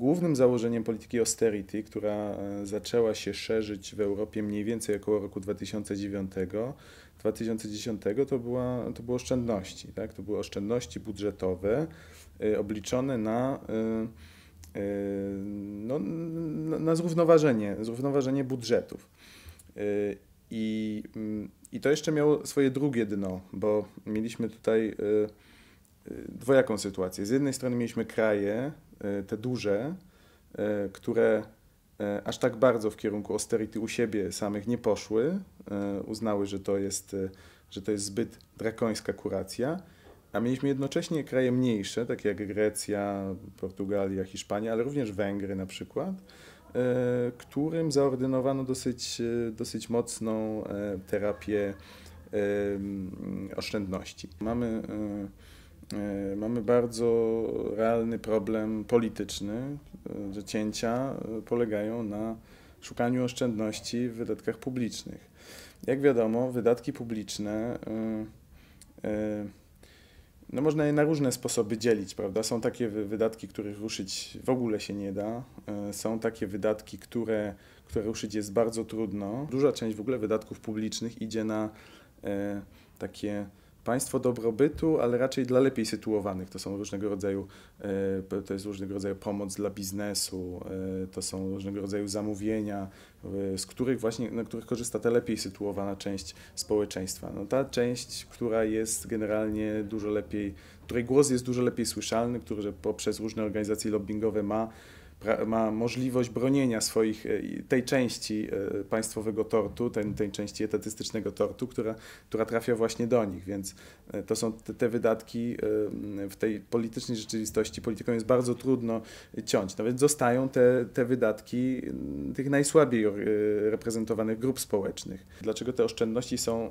Głównym założeniem polityki austerity, która e, zaczęła się szerzyć w Europie mniej więcej około roku 2009, 2010 to, była, to były oszczędności. Tak? To były oszczędności budżetowe y, obliczone na, y, no, na zrównoważenie, zrównoważenie budżetów. I, mm, I to jeszcze miało swoje drugie dno, bo mieliśmy tutaj dwojaką sytuację. Z jednej strony mieliśmy kraje, te duże, które E, aż tak bardzo w kierunku austerity u siebie samych nie poszły, e, uznały, że to jest, e, że to jest zbyt drakońska kuracja, a mieliśmy jednocześnie kraje mniejsze, takie jak Grecja, Portugalia, Hiszpania, ale również Węgry na przykład, którym zaordynowano dosyć, dosyć mocną terapię oszczędności. Mamy E, mamy bardzo realny problem polityczny, e, że cięcia e, polegają na szukaniu oszczędności w wydatkach publicznych. Jak wiadomo, wydatki publiczne no można je na różne sposoby dzielić, prawda? Są takie wydatki, których ruszyć w ogóle się nie da. Są takie wydatki, które, które ruszyć jest bardzo trudno. Duża część w ogóle wydatków publicznych idzie na takie państwo dobrobytu, ale raczej dla lepiej sytuowanych. To są różnego rodzaju, e, to jest różnego rodzaju pomoc dla biznesu, e, to są różnego rodzaju zamówienia, z których właśnie, na których korzysta ta lepiej sytuowana część społeczeństwa. No ta część, która jest generalnie dużo lepiej, której głos jest dużo lepiej słyszalny, który poprzez różne organizacje lobbyingowe ma ma możliwość bronienia swoich, e, tej części e, państwowego tortu, tej, tej części etatystycznego tortu, która, która trafia właśnie do nich, więc e, to są te, te wydatki w tej politycznej rzeczywistości, polityką jest bardzo trudno ciąć, no więc zostają te, te wydatki tych najsłabiej reprezentowanych grup społecznych. Dlaczego te oszczędności są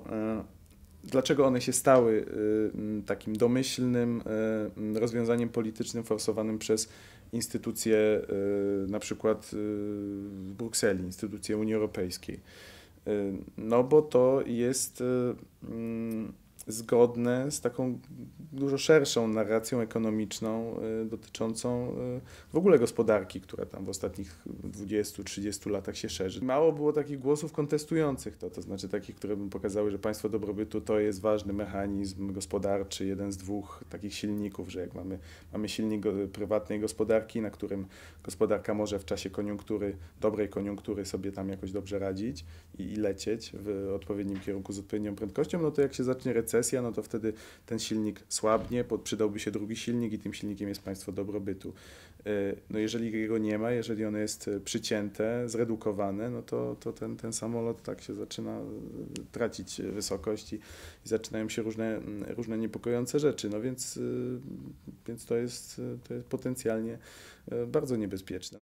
dlaczego one się stały takim domyślnym rozwiązaniem politycznym forsowanym przez instytucje y, na przykład y, w Brukseli, instytucje Unii Europejskiej. Y, no bo to jest zgodne z taką dużo szerszą narracją ekonomiczną y, dotyczącą y, w ogóle gospodarki, która tam w ostatnich 20-30 latach się szerzy. Mało było takich głosów kontestujących to, to znaczy takich, które by pokazały, że państwo dobrobytu to jest ważny mechanizm gospodarczy, jeden z dwóch takich silników, że jak mamy, mamy silnik prywatnej gospodarki, na którym gospodarka może w czasie koniunktury, dobrej koniunktury sobie tam jakoś dobrze radzić i, i lecieć w odpowiednim kierunku z odpowiednią prędkością, no to jak się zacznie recesja, no to wtedy ten silnik słabnie, przydałby się drugi silnik i tym silnikiem jest państwo dobrobytu. E, no jeżeli jego nie ma, jeżeli ono jest e, przycięte, zredukowane, no to, to ten, ten samolot tak się zaczyna e, tracić wysokość i, i zaczynają się różne, różne niepokojące rzeczy. No więc, więc to, jest, to jest potencjalnie bardzo niebezpieczne.